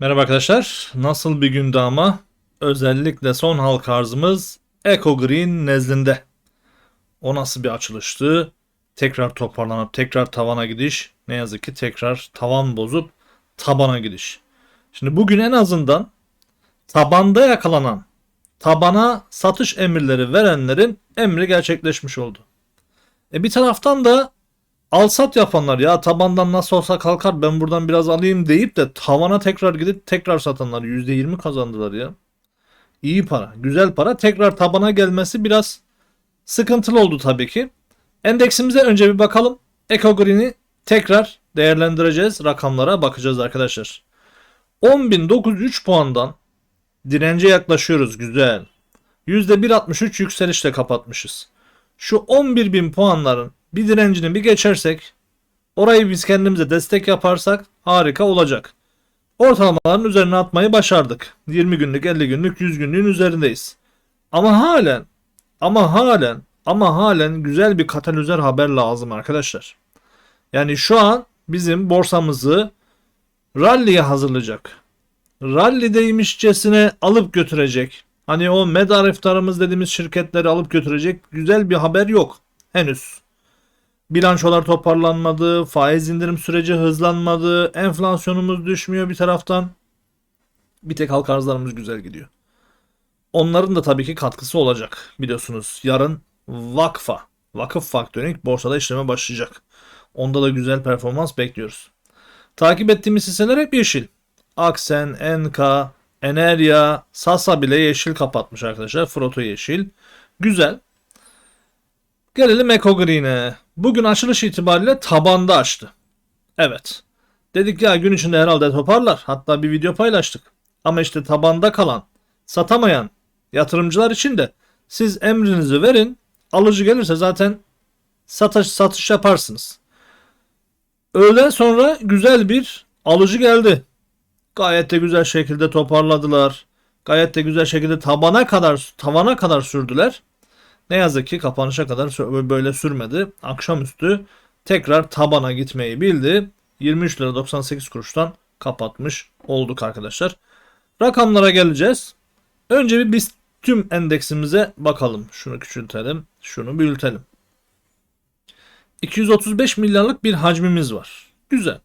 Merhaba arkadaşlar. Nasıl bir gündü ama özellikle son halk arzımız Eco Green nezdinde. O nasıl bir açılıştı? Tekrar toparlanıp tekrar tavana gidiş. Ne yazık ki tekrar tavan bozup tabana gidiş. Şimdi bugün en azından tabanda yakalanan tabana satış emirleri verenlerin emri gerçekleşmiş oldu. E bir taraftan da alsat yapanlar ya tabandan nasıl olsa kalkar ben buradan biraz alayım deyip de tavana tekrar gidip tekrar satanlar %20 kazandılar ya. İyi para, güzel para. Tekrar tabana gelmesi biraz sıkıntılı oldu tabii ki. Endeksimize önce bir bakalım. Eco Green'i tekrar değerlendireceğiz. Rakamlara bakacağız arkadaşlar. 10.903 puandan dirence yaklaşıyoruz. Güzel. %1.63 yükselişle kapatmışız. Şu 11.000 puanların bir direncini bir geçersek orayı biz kendimize destek yaparsak harika olacak. Ortalamaların üzerine atmayı başardık. 20 günlük, 50 günlük, 100 günlüğün üzerindeyiz. Ama halen ama halen ama halen güzel bir katalizör haber lazım arkadaşlar. Yani şu an bizim borsamızı rally'ye hazırlayacak. Rally'deymişçesine alıp götürecek. Hani o medar iftarımız dediğimiz şirketleri alıp götürecek güzel bir haber yok henüz. Bilançolar toparlanmadı, faiz indirim süreci hızlanmadı, enflasyonumuz düşmüyor bir taraftan. Bir tek halk arzlarımız güzel gidiyor. Onların da tabii ki katkısı olacak biliyorsunuz. Yarın vakfa, vakıf faktörünün borsada işleme başlayacak. Onda da güzel performans bekliyoruz. Takip ettiğimiz hisseler hep yeşil. Aksen, Enka, Enerya, Sasa bile yeşil kapatmış arkadaşlar. Froto yeşil. Güzel. Gelelim Eco Green'e. Bugün açılış itibariyle tabanda açtı. Evet. Dedik ya gün içinde herhalde toparlar. Hatta bir video paylaştık. Ama işte tabanda kalan, satamayan yatırımcılar için de siz emrinizi verin. Alıcı gelirse zaten satış satış yaparsınız. Öğleden sonra güzel bir alıcı geldi. Gayet de güzel şekilde toparladılar. Gayet de güzel şekilde tabana kadar tavana kadar sürdüler. Ne yazık ki kapanışa kadar böyle sürmedi. Akşamüstü tekrar tabana gitmeyi bildi. 23 lira 98 kuruştan kapatmış olduk arkadaşlar. Rakamlara geleceğiz. Önce bir biz tüm endeksimize bakalım. Şunu küçültelim. Şunu büyütelim. 235 milyarlık bir hacmimiz var. Güzel.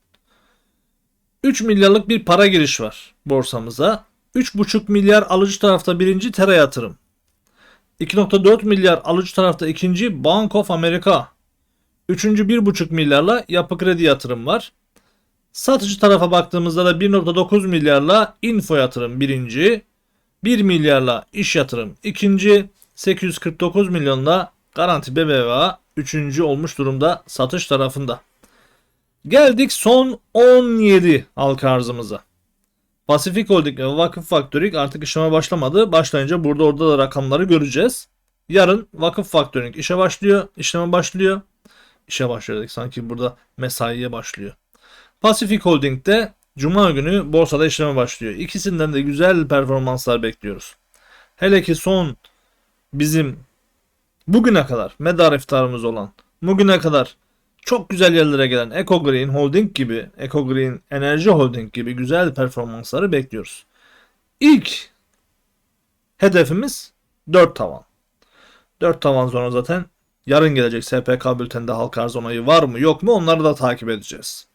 3 milyarlık bir para giriş var borsamıza. 3,5 milyar alıcı tarafta birinci Tera yatırım. 2.4 milyar alıcı tarafta ikinci Bank of America. Üçüncü 1.5 milyarla yapı kredi yatırım var. Satıcı tarafa baktığımızda da 1.9 milyarla info yatırım birinci. 1 milyarla iş yatırım ikinci. 849 milyonla garanti BBVA üçüncü olmuş durumda satış tarafında. Geldik son 17 halka arzımıza. Pasifik Holding ve Vakıf Faktörük artık işleme başlamadı. Başlayınca burada orada da rakamları göreceğiz. Yarın Vakıf Faktörük işe başlıyor, işleme başlıyor. İşe başlıyorduk sanki burada mesaiye başlıyor. Pasifik Holding de Cuma günü borsada işleme başlıyor. İkisinden de güzel performanslar bekliyoruz. Hele ki son bizim bugüne kadar medar iftarımız olan bugüne kadar çok güzel yerlere gelen Eco Green Holding gibi, Eco Green Enerji Holding gibi güzel performansları bekliyoruz. İlk hedefimiz 4 tavan. 4 tavan sonra zaten yarın gelecek SPK bülteninde halka arz onayı var mı yok mu onları da takip edeceğiz.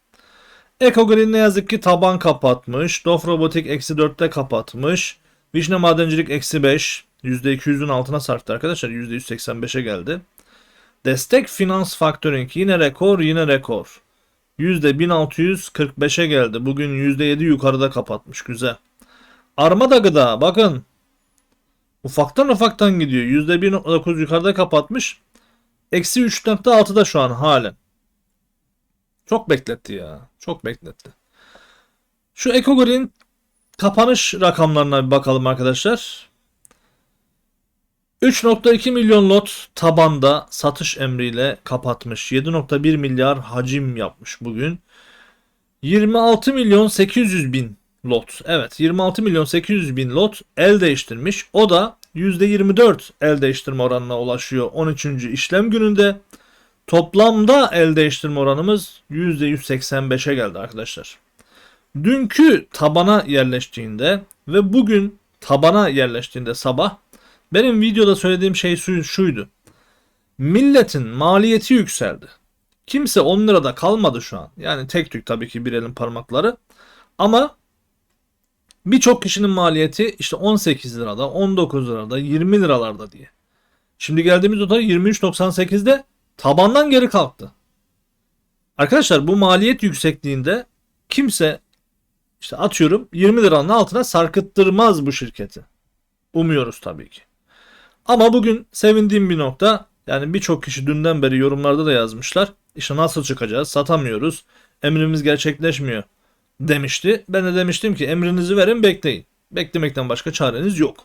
Eco Green ne yazık ki taban kapatmış. Dof Robotik eksi 4'te kapatmış. Vişne Madencilik eksi 5. %200'ün altına sarktı arkadaşlar. %185'e geldi. Destek Finans Factoring yine rekor yine rekor. %1645'e geldi. Bugün %7 yukarıda kapatmış. Güzel. Armada Gıda bakın. Ufaktan ufaktan gidiyor. %1.9 yukarıda kapatmış. Eksi 3.6'da şu an halen. Çok bekletti ya. Çok bekletti. Şu Ecogreen kapanış rakamlarına bir bakalım arkadaşlar. 3.2 milyon lot tabanda satış emriyle kapatmış. 7.1 milyar hacim yapmış bugün. 26 milyon 800 bin lot. Evet 26 milyon 800 bin lot el değiştirmiş. O da %24 el değiştirme oranına ulaşıyor 13. işlem gününde. Toplamda el değiştirme oranımız %185'e geldi arkadaşlar. Dünkü tabana yerleştiğinde ve bugün tabana yerleştiğinde sabah benim videoda söylediğim şey şu- şuydu. Milletin maliyeti yükseldi. Kimse 10 lirada kalmadı şu an. Yani tek tük tabii ki bir elin parmakları. Ama birçok kişinin maliyeti işte 18 lirada, 19 lirada, 20 liralarda diye. Şimdi geldiğimiz nota 23.98'de tabandan geri kalktı. Arkadaşlar bu maliyet yüksekliğinde kimse işte atıyorum 20 liranın altına sarkıttırmaz bu şirketi. Umuyoruz tabii ki. Ama bugün sevindiğim bir nokta yani birçok kişi dünden beri yorumlarda da yazmışlar. İşte nasıl çıkacağız satamıyoruz emrimiz gerçekleşmiyor demişti. Ben de demiştim ki emrinizi verin bekleyin. Beklemekten başka çareniz yok.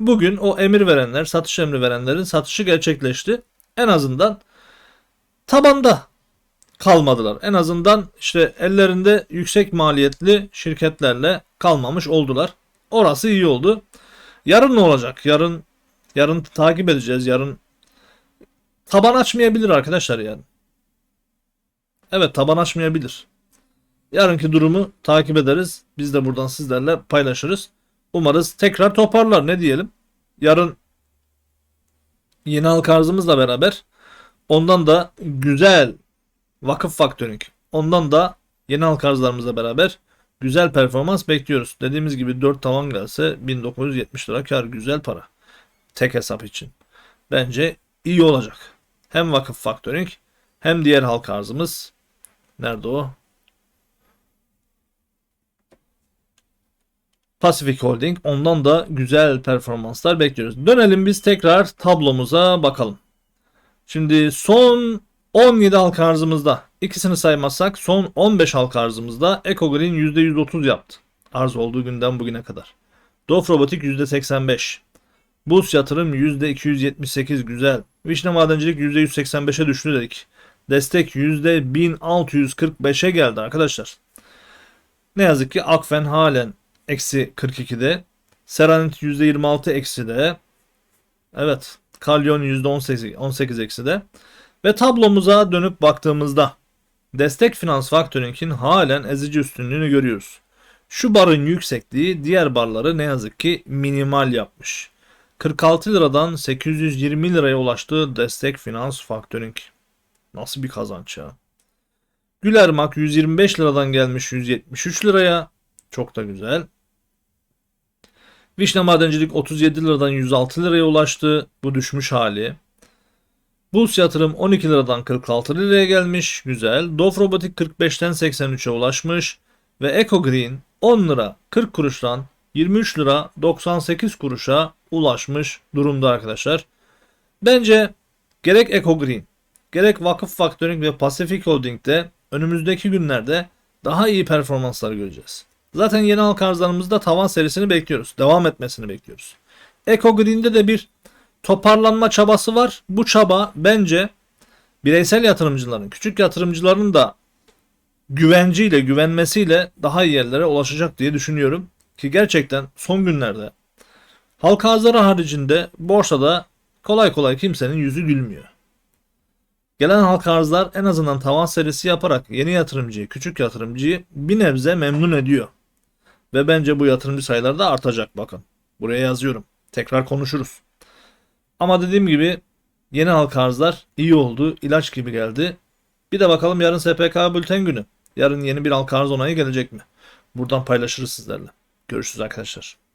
Bugün o emir verenler, satış emri verenlerin satışı gerçekleşti. En azından tabanda kalmadılar. En azından işte ellerinde yüksek maliyetli şirketlerle kalmamış oldular. Orası iyi oldu. Yarın ne olacak? Yarın yarın takip edeceğiz. Yarın taban açmayabilir arkadaşlar yani. Evet taban açmayabilir. Yarınki durumu takip ederiz. Biz de buradan sizlerle paylaşırız. Umarız tekrar toparlar ne diyelim. Yarın yeni halka arzımızla beraber ondan da güzel vakıf faktörünk. Ondan da yeni halka arzlarımızla beraber güzel performans bekliyoruz. Dediğimiz gibi 4 tavan gelse 1970 lira kar güzel para. Tek hesap için. Bence iyi olacak. Hem vakıf faktörünk hem diğer halka arzımız. Nerede o? Pacific Holding. Ondan da güzel performanslar bekliyoruz. Dönelim biz tekrar tablomuza bakalım. Şimdi son 17 halka arzımızda ikisini saymazsak son 15 halka arzımızda Eco Green %130 yaptı. Arz olduğu günden bugüne kadar. Dof Robotik %85. Bus yatırım %278 güzel. Vişne madencilik %185'e düştü dedik. Destek %1645'e geldi arkadaşlar. Ne yazık ki Akfen halen eksi 42'de. Seranit %26 eksi de. Evet. Kalyon %18 18 eksi de. Ve tablomuza dönüp baktığımızda destek finans faktörünkün halen ezici üstünlüğünü görüyoruz. Şu barın yüksekliği diğer barları ne yazık ki minimal yapmış. 46 liradan 820 liraya ulaştı destek finans faktörünk. Nasıl bir kazanç ya. Gülermak 125 liradan gelmiş 173 liraya. Çok da güzel. Vişne Madencilik 37 liradan 106 liraya ulaştı. Bu düşmüş hali. Bus yatırım 12 liradan 46 liraya gelmiş. Güzel. Dof Robotik 45'ten 83'e ulaşmış. Ve Eco Green 10 lira 40 kuruştan 23 lira 98 kuruşa ulaşmış durumda arkadaşlar. Bence gerek Eco Green, gerek Vakıf Factoring ve Pacific Holding'de önümüzdeki günlerde daha iyi performanslar göreceğiz. Zaten yeni halka arzlarımızda tavan serisini bekliyoruz. Devam etmesini bekliyoruz. Eco Green'de de bir toparlanma çabası var. Bu çaba bence bireysel yatırımcıların, küçük yatırımcıların da güvenciyle, güvenmesiyle daha iyi yerlere ulaşacak diye düşünüyorum. Ki gerçekten son günlerde halka arzları haricinde borsada kolay kolay kimsenin yüzü gülmüyor. Gelen halka arzlar en azından tavan serisi yaparak yeni yatırımcıyı, küçük yatırımcıyı bir nebze memnun ediyor. Ve bence bu yatırımcı sayıları da artacak bakın. Buraya yazıyorum. Tekrar konuşuruz. Ama dediğim gibi yeni halka arzlar iyi oldu. ilaç gibi geldi. Bir de bakalım yarın SPK bülten günü. Yarın yeni bir halka arz onayı gelecek mi? Buradan paylaşırız sizlerle. Görüşürüz arkadaşlar.